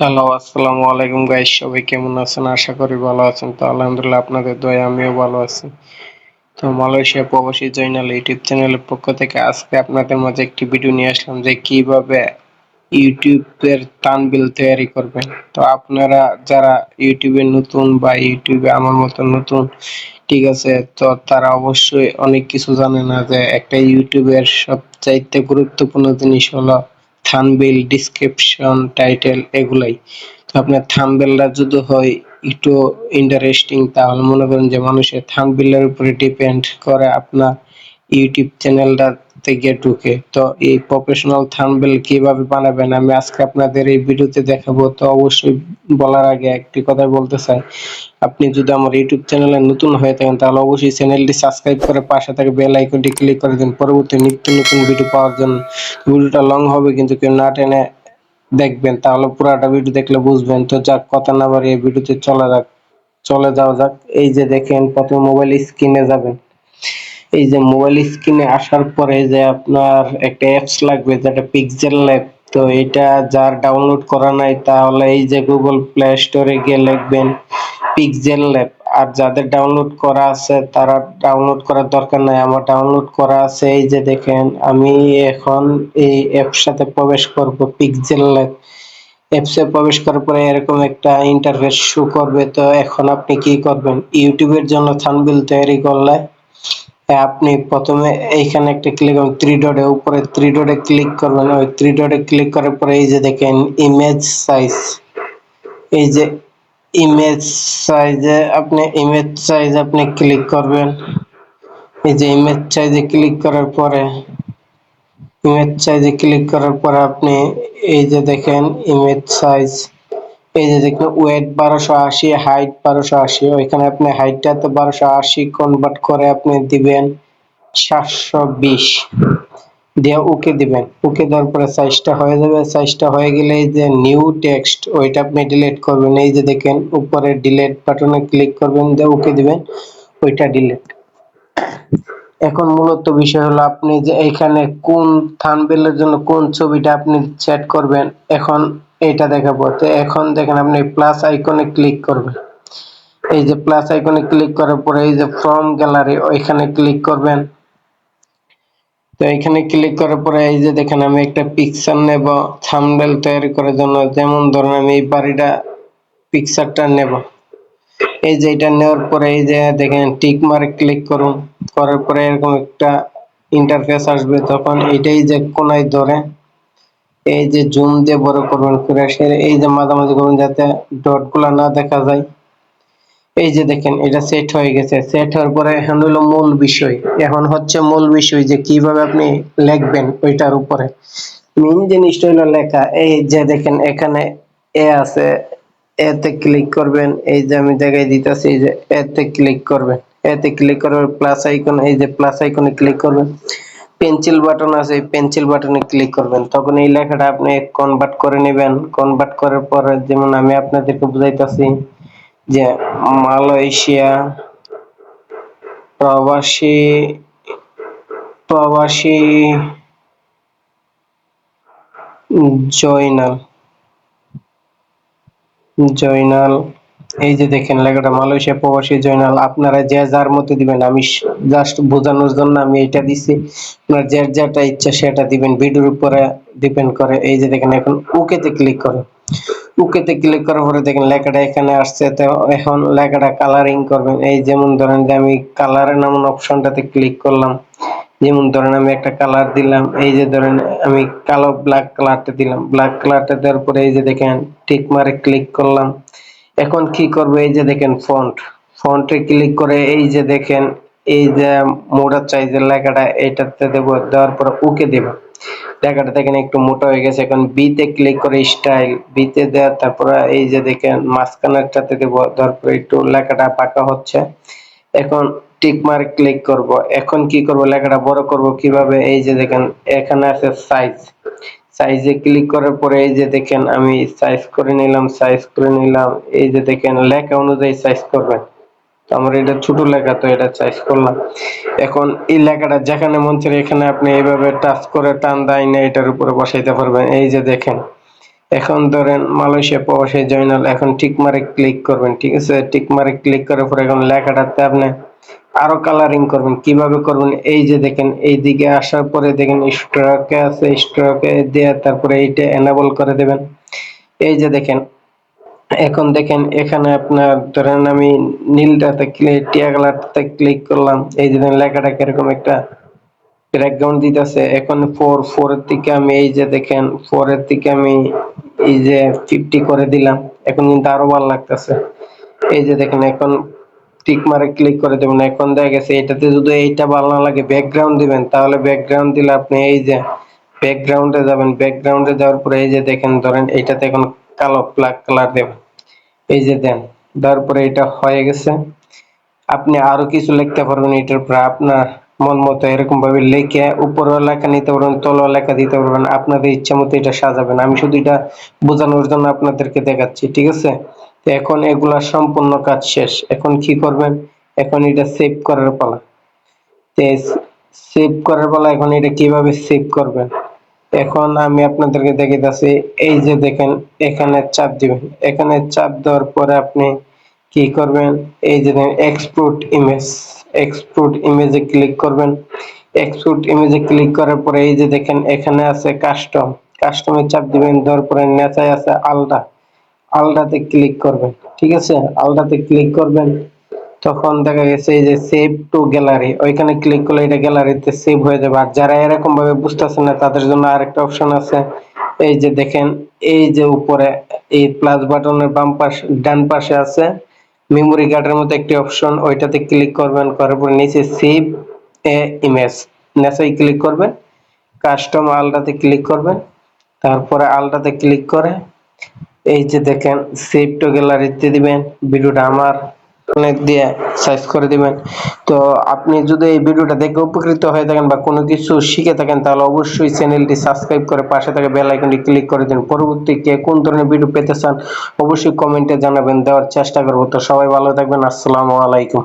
Hello, আসসালামু আলাইকুম guys সবাই কেমন আছেন? আশা করি ভালো আছেন। তো আলহামদুলিল্লাহ আপনাদের দয়া আমিও ভালো আছি। তো মালয়েশিয়া প্রবাসী জয়নাল ইউটিউব চ্যানেলের পক্ষ থেকে আজকে আপনাদের মাঝে একটি ভিডিও নিয়ে আসলাম যে কীভাবে ইউটিউবের তানবিল তৈরি করবেন। তো আপনারা যারা ইউটিউবে নতুন বা ইউটিউবে আমার মতো নতুন, ঠিক আছে, তো তারা অবশ্যই অনেক কিছু জানে না যে একটা ইউটিউবের সবচাইতে গুরুত্বপূর্ণ জিনিস হলো থাম্বনেল ডেসক্রিপশন টাইটেল এগুলাই। তো আপনার থাম্বনেলটা যদি হয় একটু ইন্টারেস্টিং তাহলে মনে করেন যে মানুষের থাম্বনেলের উপরে ডিপেন্ড করে আপনার ইউটিউব চ্যানেলটা থেকে ঢুকে। তো এই প্রফেশনাল থাম্বনেল কীভাবে বানাবেন, আমি আজকে আপনাদের এই ভিডিওতে দেখাবো। তো অবশ্যই বলার আগে একটি কথা বলতে চাই। আপনি যদি আমার ইউটিউব চ্যানেলে নতুন হয়ে থাকেন, তাহলে অবশ্যই চ্যানেলটি সাবস্ক্রাইব করে পাশে থাকা বেল আইকনটি ক্লিক করে দিন। পরবর্তী নিত্য নতুন ভিডিও পাওয়ার জন্য। ভিডিওটা লং হবে, কিন্তু কেউ না টেনে দেখবেন। তাহলে পুরাটা ভিডিও দেখলে বুঝবেন। তো যাক, কথা না বাড়িয়ে ভিডিওতে চলে যাক, চলে যাওয়া যাক। এই যে দেখেন, প্রথমে মোবাইল স্ক্রিনে যাবেন। এই যে মোবাইল স্ক্রিনে আসার পরে যে আপনার একটা অ্যাপস লাগবে, যেটা পিক্সেল ল্যাব তো এটা যার ডাউনলোড করা নাই, তাহলে এই যে গুগল প্লে স্টোরে গিয়ে লিখবেন পিক্সেল ল্যাব আর যাদের ডাউনলোড করা আছে, তারা ডাউনলোড করার দরকার নাই। আমার ডাউনলোড করা আছে, এই যে দেখেন, আমি এখন এই অ্যাপস সাথে প্রবেশ করব পিক্সেল ল্যাব অ্যাপসে প্রবেশ করার পরে এরকম একটা ইন্টারফেস শো করবে। তো এখন আপনি কি করবেন? ইউটিউবের জন্য থাম্বনেল তৈরি করলে আপনি প্রথমে এইখানে একটা ক্লিক করবেন থ্রি ডটে উপরে থ্রি ডটে ক্লিক করবেন। ওই থ্রি ডটে ক্লিক করার পরে এই যে দেখেন ইমেজ সাইজ এই যে ইমেজ সাইজে আপনি ইমেজ সাইজ আপনি ক্লিক করবেন। এই যে ইমেজ সাইজে ক্লিক করার পরে ইমেজ সাইজে ক্লিক করার পরে আপনি এই যে দেখেন ইমেজ সাইজ এই যে দেখুন ওয়েট বারোশো আশি হাইট বারোশো আশি, ওইখানে আপনি হাইটটা তো বারোশো আশি কনভার্ট করে আপনি দিবেন সাতশো বিশ। দিয়ে ওকে দিবেন। ওকে দেওয়ার পরে সাইজটা হয়ে যাবে। সাইজটা হয়ে গেলে এই যে নিউ টেক্সট ওইটা আপনি ডিলিট করবেন। এই যে দেখেন, উপরে ডিলিট বাটনে ক্লিক করবেন, দিয়ে ওকে দিবেন। ওইটা ডিলিট এখন মূলত বিষয় হলো আপনি যে এখানে কোন থাম্বনেলের জন্য কোন ছবিটা আপনি সেট করবেন, এখন এটা দেখাবো। তো এখন দেখেন আপনি প্লাস আইকনে ক্লিক করবেন। এই যে প্লাস আইকনে ক্লিক করার পরে এই যে ফ্রম গ্যালারি ওইখানে ক্লিক করবেন। তো এখানে ক্লিক করার পরে এই যে দেখেন, আমি একটা পিকচার নেব থাম্বনেল তৈরি করার জন্য। যেমন ধরুন, আমি এই বাড়িটা পিকচারটা নেব। এই যে এটা নেওয়ার পরে এই যে দেখেন টিক মার্ক ক্লিক করুন। করার পরে এরকম একটা ইন্টারফেস আসবে, তখন এটাই যে কোনায় ধরে এই যে জুম দিয়ে বড় করবেন কুরাশের এই যে মাঝামাঝি করবেন যাতে ডটগুলা না দেখা যায়। এই যে দেখেন, এটা সেট হয়ে গেছে। সেট হওয়ার পরে এখন হলো মূল বিষয়। এখন হচ্ছে মূল বিষয় যে কীভাবে আপনি লিখবেন ওইটার উপরে। মেইন জিনিসটা হলো লেখা। এই যে দেখেন, এখানে এ আছে। এতে ক্লিক করবেন। এই যে আমি জায়গায় দিতেছি যে এতে ক্লিক করবেন। এতে ক্লিক করবেন প্লাস আইকন এই যে প্লাস আইকনে ক্লিক করবেন। পেন্সিল বাটন আছে পেন্সিল বাটনে ক্লিক করবেন। তখন এই লেখাটা আপনি কনভার্ট করে নেবেন। কনভার্ট করার পরে যেমন আমি আপনাদেরকে বুঝাইতেছি যে মালয়েশিয়া প্রবাসী প্রবাসী জয়নাল জয়নাল, এই যে দেখেন লেখাটা, মালয়েশিয়া প্রবাসী জয়নাল, আপনারা যে যার মধ্যে দিবেন, আমি জাস্ট বোঝানোর জন্য আমি এটা দিছি। আপনার যার যেটা ইচ্ছা সেটা দিবেন, ভিডিওর উপরে ডিপেন্ড করে। এই যে দেখেন, এখন ওকেতে ক্লিক করে ওকেতে ক্লিক করার পরে দেখেন লেখাটা এখানে আসছে। তো এখন লেখাটা কালারিং করবেন। এই যেমন ধরেন যে আমি কালারের নামন অপশনটাতে ক্লিক করলাম। যেমন ধরেন আমি একটা কালার দিলাম। এই যে ধরেন আমি কালো ব্ল্যাক কালারটা দিলাম। ব্ল্যাক কালারটা দেওয়ার পরে এই যে দেখেন টিক মারে ক্লিক করলাম। এখন কি করব? এই যে দেখেন ফন্ট ফন্টে ক্লিক করে এই যে দেখেন এই যে মোটা সাইজের লেখাটা এটাতে দেবো, দেওয়ার পর ওকে দেবো। লেখাটা দেখেন একটু মোটা হয়ে গেছে, এখন বিতে ক্লিক করে স্টাইল বিতে দেওয়া তারপরে এই যে দেখেন মাঝখানেরটাতে দেবো তারপরে একটু লেখাটা পাকা হচ্ছে। এখন টিক মার্ক ক্লিক করব। এখন কি করব? লেখাটা বড় করব কীভাবে? এই যে দেখেন, এখানে আছে সাইজ সাইজে ক্লিক করার পরে এই যে দেখেন, আমি সাইজ করে নিলাম সাইজ করে নিলাম। এই যে দেখেন, লেখা অনুযায়ী সাইজ করবেন। আমার এটা ছোট লেখা, তো এটা সাইজ করলাম। এখন এই লেখাটা যেখানে মন চায় এখানে আপনি এইভাবে টাচ করে টান দেয় না, এটার উপরে বসাইতে পারবেন। এই যে দেখেন, এখন ধরেন মালয়েশিয়া প্রবাসী জয়নাল, এখন টিক মারে ক্লিক করবেন, ঠিক আছে? টিক মারে ক্লিক করার পর এখন লেখাটাতে আপনি আরও কালারিং করবেন। কীভাবে করবেন? এই যে দেখেন, এই দিকে আসার পরে দেখেন স্ট্রোকে আছে স্ট্রোকে দিয়ে, তারপরে এইটা এনাবল করে দেবেন। এই যে দেখেন এখন দেখেন, এখানে আপনার ধরেন আমি নীলটাতে ক্লিক টিয়া কালারটাতে ক্লিক করলাম। এই যে দেখেন লেখাটা কীরকম একটা ব্যাকগ্রাউন্ড দিতেছে। এখন ফোর ফোর এর থেকে আমি এই যে দেখেন ফোর এর থেকে আমি এই যে ফিফটি করে দিলাম। এখন কিন্তু আরও ভালো লাগতেছে। এই যে দেখেন, এখন টিক মারে ক্লিক করে দেবেন। এখন দেখা গেছে, এটাতে যদি এইটা ভালো না লাগে ব্যাকগ্রাউন্ড দিবেন। তাহলে ব্যাকগ্রাউন্ড দিলে আপনি এই যে ব্যাকগ্রাউন্ডে যাবেন। ব্যাকগ্রাউন্ডে যাওয়ার পরে এই যে দেখেন, ধরেন এইটাতে এখন কালো ব্ল্যাক কালার দেবেন। এই যে দেন, তারপরে এটা হয়ে গেছে। আপনি আরও কিছু লিখতে পারবেন এটার উপরে আপনার মন মতো এরকম ভাবে লিখে উপরেও লেখা নিতে পারবেন, তলেও লেখা দিতে পারবেন। আপনাদের ইচ্ছা মতো এটা সাজাবেন। আমি শুধু এটা বোঝানোর জন্য আপনাদেরকে দেখাচ্ছি, ঠিক আছে? তো এখন এগুলা সম্পূর্ণ কাজ শেষ। এখন কি করবেন? এখন এটা সেভ করার পালা। সেভ করার পালা এখন এটা কীভাবে সেভ করবেন? এখন আমি আপনাদেরকে দেখাইতেছি এই যে দেখেন, এখানে চাপ দিবেন। এখানে চাপ দেওয়ার পরে আপনি কি করবেন? এই যে এক্সপোর্ট ইমেজ এক্সপোর্ট ইমেজে ক্লিক করবেন। এক্সপোর্ট ইমেজে ক্লিক করার পরে এই যে দেখেন, এখানে আছে কাস্টম কাস্টমে চাপ দিবেন, দেওয়ার পরে নেচায় আছে আলডা আলডাতে ক্লিক করবেন, ঠিক আছে? আলডাতে ক্লিক করবেন তখন দেখা গেছে এই যে সেভ টু গ্যালারি ওইখানে ক্লিক করলে এটা গ্যালারিতে সেভ হয়ে যাবে। আর যারা এরকম ভাবে বুঝতেছে না, তাদের জন্য আরেকটা অপশন আছে। এই যে দেখেন, এই যে উপরে এই প্লাস বাটনের বাম পাশে, ডান পাশে আছে। মেমোরি কার্ডের মতো একটি অপশন ওইটাতে ক্লিক করবেন, করার পর নিচে সেভ এ ইমেজ নেচাই ক্লিক করবেন। কাস্টম আলটাতে ক্লিক করবেন। তারপরে আলটাতে ক্লিক করে, এই যে দেখেন সেভ টু গ্যালারিতে দিবেন। ভিডিওটা আমার অনেক দিয়ে সার্চ করে দিবেন। তো আপনি যদি এই ভিডিওটা দেখে উপকৃত হয়ে থাকেন বা কোনো কিছু শিখে থাকেন, তাহলে অবশ্যই চ্যানেলটি সাবস্ক্রাইব করে পাশে থাকা বেল আইকনটি ক্লিক করে দিন। পরবর্তী কে কোন ধরনের ভিডিও পেতে চান, অবশ্যই কমেন্টে জানাবেন, দেওয়ার চেষ্টা করব। তো সবাই ভালো থাকবেন, আসসালামু আলাইকুম।